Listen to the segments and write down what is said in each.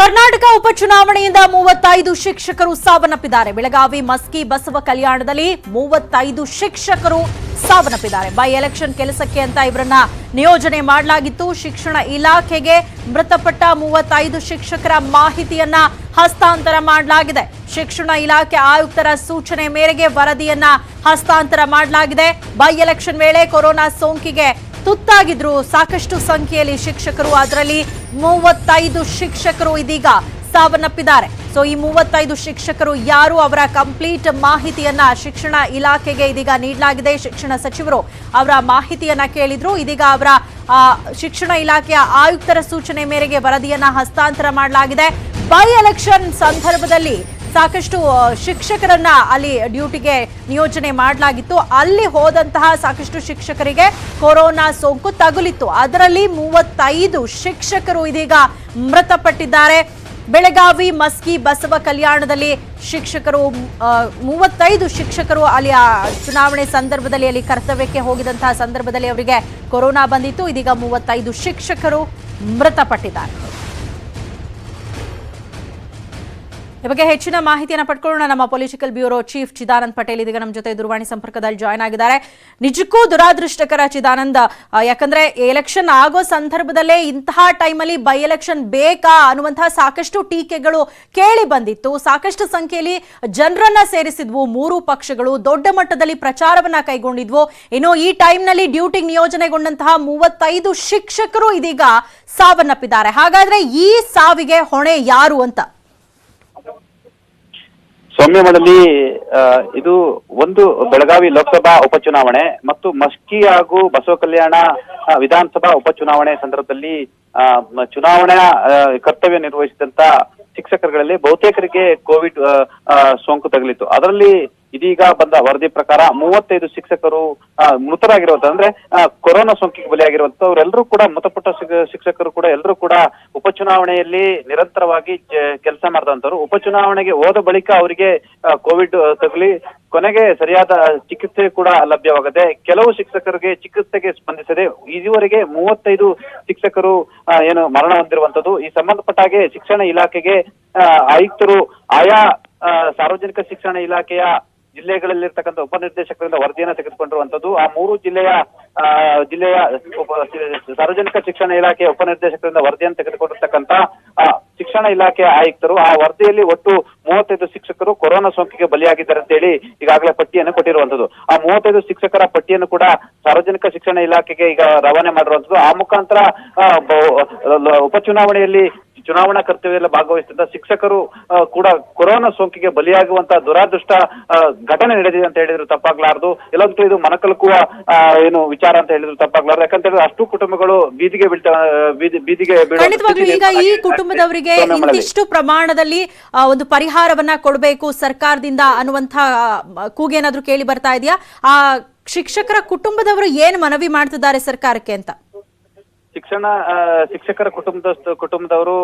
ಕರ್ನಾಟಕ ಉಪಚುನಾವಣೆಯಿಂದ ಮೂವತ್ತೈದು ಶಿಕ್ಷಕರು ಸಾವನ್ನಪ್ಪಿದ್ದಾರೆ. ಬೆಳಗಾವಿ ಮಸ್ಕಿ ಬಸವ ಕಲ್ಯಾಣದಲ್ಲಿ ಮೂವತ್ತೈದು ಶಿಕ್ಷಕರು ಸಾವನ್ನಪ್ಪಿದ್ದಾರೆ. ಬೈ ಎಲೆಕ್ಷನ್ ಕೆಲಸಕ್ಕೆ ಅಂತ ಇವರನ್ನ ನಿಯೋಜನೆ ಮಾಡಲಾಗಿತ್ತು. ಶಿಕ್ಷಣ ಇಲಾಖೆಗೆ ಮೃತಪಟ್ಟ ಮೂವತ್ತೈದು ಶಿಕ್ಷಕರ ಮಾಹಿತಿಯನ್ನ ಹಸ್ತಾಂತರ ಮಾಡಲಾಗಿದೆ. ಶಿಕ್ಷಣ ಇಲಾಖೆ ಆಯುಕ್ತರ ಸೂಚನೆ ಮೇರೆಗೆ ವರದಿಯನ್ನ ಹಸ್ತಾಂತರ ಮಾಡಲಾಗಿದೆ. ಬೈ ಎಲೆಕ್ಷನ್ ವೇಳೆ ಕೊರೋನಾ ಸೋಂಕಿಗೆ ತುತ್ತಾಗಿದ್ರು. ಸಾಕಷ್ಟು ಸಂಖ್ಯೆಯಲ್ಲಿ ಶಿಕ್ಷಕರು ಅದರಲ್ಲಿ ಮೂವತ್ತೈದು ಶಿಕ್ಷಕರು ಇದೀಗ ಸಾವನ್ನಪ್ಪಿದ್ದಾರೆ. ಸೊ ಈ ಮೂವತ್ತೈದು ಶಿಕ್ಷಕರು ಯಾರು? ಅವರ ಕಂಪ್ಲೀಟ್ ಮಾಹಿತಿಯನ್ನ ಶಿಕ್ಷಣ ಇಲಾಖೆಗೆ ಇದೀಗ ನೀಡಲಾಗಿದೆ. ಶಿಕ್ಷಣ ಸಚಿವರು ಅವರ ಮಾಹಿತಿಯನ್ನ ಕೇಳಿದ್ರು. ಇದೀಗ ಅವರ ಶಿಕ್ಷಣ ಇಲಾಖೆಯ ಆಯುಕ್ತರ ಸೂಚನೆ ಮೇರೆಗೆ ವರದಿಯನ್ನ ಹಸ್ತಾಂತರ ಮಾಡಲಾಗಿದೆ. ಬೈ ಎಲೆಕ್ಷನ್ ಸಂದರ್ಭದಲ್ಲಿ ಸಾಕಷ್ಟು ಶಿಕ್ಷಕರನ್ನ ಅಲ್ಲಿ ಡ್ಯೂಟಿಗೆ ನಿಯೋಜನೆ ಮಾಡಲಾಗಿತ್ತು. ಅಲ್ಲಿ ಹೋದಂತಹ ಸಾಕಷ್ಟು ಶಿಕ್ಷಕರಿಗೆ ಕೊರೋನಾ ಸೋಂಕು ತಗುಲಿತ್ತು. ಅದರಲ್ಲಿ ಮೂವತ್ತೈದು ಶಿಕ್ಷಕರು ಇದೀಗ ಮೃತಪಟ್ಟಿದ್ದಾರೆ. ಬೆಳಗಾವಿ, ಮಸ್ಕಿ, ಬಸವ ಕಲ್ಯಾಣದಲ್ಲಿ ಶಿಕ್ಷಕರು ಮೂವತ್ತೈದು ಶಿಕ್ಷಕರು ಅಲ್ಲಿ ಚುನಾವಣೆ ಸಂದರ್ಭದಲ್ಲಿ ಅಲ್ಲಿ ಕರ್ತವ್ಯಕ್ಕೆ ಹೋಗಿದಂತಹ ಸಂದರ್ಭದಲ್ಲಿ ಅವರಿಗೆ ಕೊರೋನಾ ಬಂದಿತ್ತು. ಇದೀಗ ಮೂವತ್ತೈದು ಶಿಕ್ಷಕರು ಮೃತಪಟ್ಟಿದ್ದಾರೆ. ಈ ಬಗ್ಗೆ ಹೆಚ್ಚಿನ ಮಾಹಿತಿಯನ್ನು ಪಡ್ಕೊಳ್ಳೋಣ. ನಮ್ಮ political bureau chief Chidanand Patel ಇದೀಗ ನಮ್ಮ ಜೊತೆ ದೂರವಾಣಿ ಸಂಪರ್ಕದಲ್ಲಿ ಜಾಯ್ನ್ ಆಗಿದ್ದಾರೆ. ನಿಜಕ್ಕೂ ದುರಾದೃಷ್ಟಕರ ಚಿದಾನಂದ್ ಯಾಕಂದ್ರೆ ಎಲೆಕ್ಷನ್ ಆಗೋ ಸಂದರ್ಭದಲ್ಲೇ ಇಂತಹ ಟೈಮಲ್ಲಿ ಬೈ ಎಲೆಕ್ಷನ್ ಬೇಕಾ ಅನ್ನುವಂತಹ ಸಾಕಷ್ಟು ಟೀಕೆಗಳು ಕೇಳಿ ಬಂದಿತ್ತು. ಸಾಕಷ್ಟು ಸಂಖ್ಯೆಯಲ್ಲಿ ಜನರನ್ನ ಸೇರಿಸಿದ್ವು, ಮೂರು ಪಕ್ಷಗಳು, ದೊಡ್ಡ ಮಟ್ಟದಲ್ಲಿ ಪ್ರಚಾರವನ್ನ ಕೈಗೊಂಡಿದ್ವು. ಇನ್ನು ಈ ಟೈಮ್ನಲ್ಲಿ ಡ್ಯೂಟಿ ನಿಯೋಜನೆಗೊಂಡಂತಹ ಮೂವತ್ತೈದು ಶಿಕ್ಷಕರು ಇದೀಗ ಸಾವನ್ನಪ್ಪಿದ್ದಾರೆ. ಹಾಗಾದ್ರೆ ಈ ಸಾವಿಗೆ ಹೊಣೆ ಯಾರು ಅಂತ? ಸೌಮ್ಯಮಡಲಿ ಇದು ಒಂದು ಬೆಳಗಾವಿ ಲೋಕಸಭಾ ಉಪಚುನಾವಣೆ ಮತ್ತು ಮಸ್ಕಿ ಹಾಗೂ ಬಸವ ಕಲ್ಯಾಣ ವಿಧಾನಸಭಾ ಉಪಚುನಾವಣೆ ಸಂದರ್ಭದಲ್ಲಿ ಚುನಾವಣಾ ಕರ್ತವ್ಯ ನಿರ್ವಹಿಸಿದಂತ ಶಿಕ್ಷಕರುಗಳಲ್ಲಿ ಬಹುತೇಕರಿಗೆ ಕೋವಿಡ್ ಸೋಂಕು ತಗುಲಿತ್ತು. ಅದರಲ್ಲಿ ಇದೀಗ ಬಂದ ವರದಿ ಪ್ರಕಾರ ಮೂವತ್ತೈದು ಶಿಕ್ಷಕರು ಮೃತರಾಗಿರುವಂತ, ಅಂದ್ರೆ ಕೊರೋನಾ ಸೋಂಕಿಗೆ ಬಲಿಯಾಗಿರುವಂತ ಅವರೆಲ್ಲರೂ ಕೂಡ, ಮೃತಪಟ್ಟ ಶಿಕ್ಷಕರು ಕೂಡ ಎಲ್ಲರೂ ಕೂಡ ಉಪಚುನಾವಣೆಯಲ್ಲಿ ನಿರಂತರವಾಗಿ ಕೆಲಸ ಮಾಡಿದಂತವ್ರು. ಉಪಚುನಾವಣೆಗೆ ಹೋದ ಬಳಿಕ ಅವರಿಗೆ ಕೋವಿಡ್ ತಗುಲಿ ಕೊನೆಗೆ ಸರಿಯಾದ ಚಿಕಿತ್ಸೆ ಕೂಡ ಲಭ್ಯವಾಗದೆ ಕೆಲವು ಶಿಕ್ಷಕರಿಗೆ ಚಿಕಿತ್ಸೆಗೆ ಸ್ಪಂದಿಸದೆ ಇದುವರೆಗೆ ಮೂವತ್ತೈದು ಶಿಕ್ಷಕರು ಏನು ಮರಣ ಹೊಂದಿರುವಂತದ್ದು. ಈ ಸಂಬಂಧಪಟ್ಟಾಗೆ ಶಿಕ್ಷಣ ಇಲಾಖೆಗೆ ಆಯುಕ್ತರು ಆಯಾ ಸಾರ್ವಜನಿಕ ಶಿಕ್ಷಣ ಇಲಾಖೆಯ ಜಿಲ್ಲೆಗಳಲ್ಲಿರ್ತಕ್ಕಂಥ ಉಪನಿರ್ದೇಶಕರಿಂದ ವರದಿಯನ್ನು ತೆಗೆದುಕೊಂಡಿರುವಂತದ್ದು ಆ ಮೂರು ಜಿಲ್ಲೆಯ ಜಿಲ್ಲೆಯ ಸಾರ್ವಜನಿಕ ಶಿಕ್ಷಣ ಇಲಾಖೆಯ ಉಪನಿರ್ದೇಶಕರಿಂದ ವರದಿಯನ್ನು ತೆಗೆದುಕೊಂಡಿರ್ತಕ್ಕಂಥ ಶಿಕ್ಷಣ ಇಲಾಖೆಯ ಆಯುಕ್ತರು, ಆ ವರದಿಯಲ್ಲಿ ಒಟ್ಟು ಮೂವತ್ತೈದು ಶಿಕ್ಷಕರು ಕೊರೋನಾ ಸೋಂಕಿಗೆ ಬಲಿಯಾಗಿದ್ದಾರೆ ಅಂತ ಹೇಳಿ ಈಗಾಗಲೇ ಪಟ್ಟಿಯನ್ನು ಕೊಟ್ಟಿರುವಂತದ್ದು ಆ ಮೂವತ್ತೈದು ಶಿಕ್ಷಕರ ಪಟ್ಟಿಯನ್ನು ಕೂಡ ಸಾರ್ವಜನಿಕ ಶಿಕ್ಷಣ ಇಲಾಖೆಗೆ ಈಗ ರವಾನೆ ಮಾಡಿರುವಂತದ್ದು ಆ ಮುಖಾಂತರ ಉಪಚುನಾವಣೆಯಲ್ಲಿ ಚುನಾವಣಾ ಕರ್ತವ್ಯದಲ್ಲಿ ಭಾಗವಹಿಸುತ್ತಿದ್ದ ಶಿಕ್ಷಕರು ಕೂಡ ಕೊರೋನಾ ಸೋಂಕಿಗೆ ಬಲಿಯಾಗುವಂತಹ ದುರಾದೃಷ್ಟ ಘಟನೆ ನಡೆದಿದೆ ಅಂತ ಹೇಳಿದ್ರು ತಪ್ಪಾಗ್ಲಾರದು. ಇಲ್ಲಂತೂ ಇದು ಮನಕಲುಕುವ ಏನು ವಿಚಾರ ಅಂತ ಹೇಳಿದ್ರು ತಪ್ಪಾಗ್ಲಾರ್ದು. ಯಾಕಂತ ಹೇಳಿದ್ರೆ ಅಷ್ಟು ಕುಟುಂಬಗಳು ಬೀದಿಗೆ ಬೀಳ್ತಾ ಬೀದಿಗೆ ಈಗ ಈ ಕುಟುಂಬದವರಿಗೆ ಇಷ್ಟು ಇಂತಿಷ್ಟು ಪ್ರಮಾಣದಲ್ಲಿ ಒಂದು ಪರಿಹಾರವನ್ನ ಕೊಡಬೇಕು ಸರ್ಕಾರದಿಂದ ಅನ್ನುವಂತ ಕೂಗೇನಾದ್ರೂ ಕೇಳಿ ಬರ್ತಾ ಇದೆಯಾ? ಆ ಶಿಕ್ಷಕರ ಕುಟುಂಬದವರು ಏನ್ ಮನವಿ ಮಾಡ್ತಿದ್ದಾರೆ ಸರ್ಕಾರಕ್ಕೆ ಅಂತ? ಶಿಕ್ಷಣ ಶಿಕ್ಷಕರ ಕುಟುಂಬದ ಕುಟುಂಬದವರು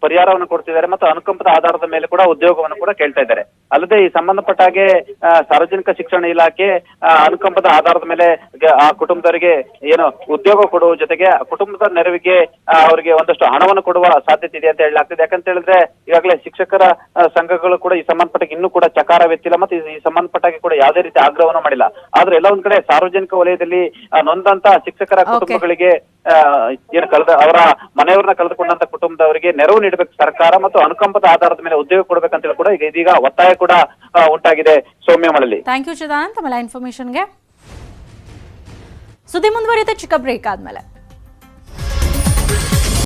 ಪರಿಹಾರವನ್ನು ಕೊಡ್ತಿದ್ದಾರೆ ಮತ್ತು ಅನುಕಂಪದ ಆಧಾರದ ಮೇಲೆ ಕೂಡ ಉದ್ಯೋಗವನ್ನು ಕೂಡ ಕೇಳ್ತಾ ಇದ್ದಾರೆ. ಅಲ್ಲದೆ ಈ ಸಂಬಂಧಪಟ್ಟ ಹಾಗೆ ಆ, ಸಾರ್ವಜನಿಕ ಶಿಕ್ಷಣ ಇಲಾಖೆ ಆ, ಅನುಕಂಪದ ಆಧಾರದ ಮೇಲೆ ಆ ಕುಟುಂಬದವರಿಗೆ ಏನು ಉದ್ಯೋಗ ಕೊಡುವ ಜೊತೆಗೆ ಕುಟುಂಬದ ನೆರವಿಗೆ ಆ, ಅವರಿಗೆ ಒಂದಷ್ಟು ಹಣವನ್ನು ಕೊಡುವ ಸಾಧ್ಯತೆ ಇದೆ ಅಂತ ಹೇಳಲಾಗ್ತದೆ. ಯಾಕಂತ ಹೇಳಿದ್ರೆ ಈಗಾಗಲೇ ಶಿಕ್ಷಕರ ಸಂಘಗಳು ಕೂಡ ಈ ಸಂಬಂಧಪಟ್ಟ ಇನ್ನೂ ಕೂಡ ಚಕಾರವೆತ್ತಿಲ್ಲ ಮತ್ತು ಈ- ಸಂಬಂಧಪಟ್ಟಾಗಿ ಕೂಡ ಯಾವುದೇ ರೀತಿ ಆಗ್ರಹವನ್ನು ಮಾಡಿಲ್ಲ. ಆದ್ರೆ ಎಲ್ಲ ಒಂದ್ ಕಡೆ ಸಾರ್ವಜನಿಕ ವಲಯದಲ್ಲಿ ನೊಂದಂತ ಶಿಕ್ಷಕರ ಕುಟುಂಬಗಳಿಗೆ ಏನು ಕಳೆದ ಅವರ ಮನೆಯವರನ್ನ ಕಳೆದುಕೊಂಡಂತ ಕುಟುಂಬದವರಿಗೆ ನೆರವು ನೀಡಬೇಕು ಸರ್ಕಾರ ಮತ್ತು ಅನುಕಂಪದ ಆಧಾರದ ಮೇಲೆ ಉದ್ಯೋಗ ಕೊಡಬೇಕಂತ ಹೇಳಿ ಕೂಡ ಇದೀಗ ಒತ್ತಾಯ ಕೂಡ ಉಂಟಾಗಿದೆ ಉಂಟಾಗಿದೆ ಸೌಮ್ಯಮಳಲಿ ಥ್ಯಾಂಕ್ ಯು ಚಿದಾನಂದ್. ತಮ್ಮೆಲ್ಲ ಇನ್ಫಾರ್ಮೇಶನ್ಗೆ ಸುದ್ದಿ ಮುಂದುವರಿಯುತ್ತೆ, ಚಿಕ್ಕ ಬ್ರೇಕ್ ಆದ್ಮೇಲೆ.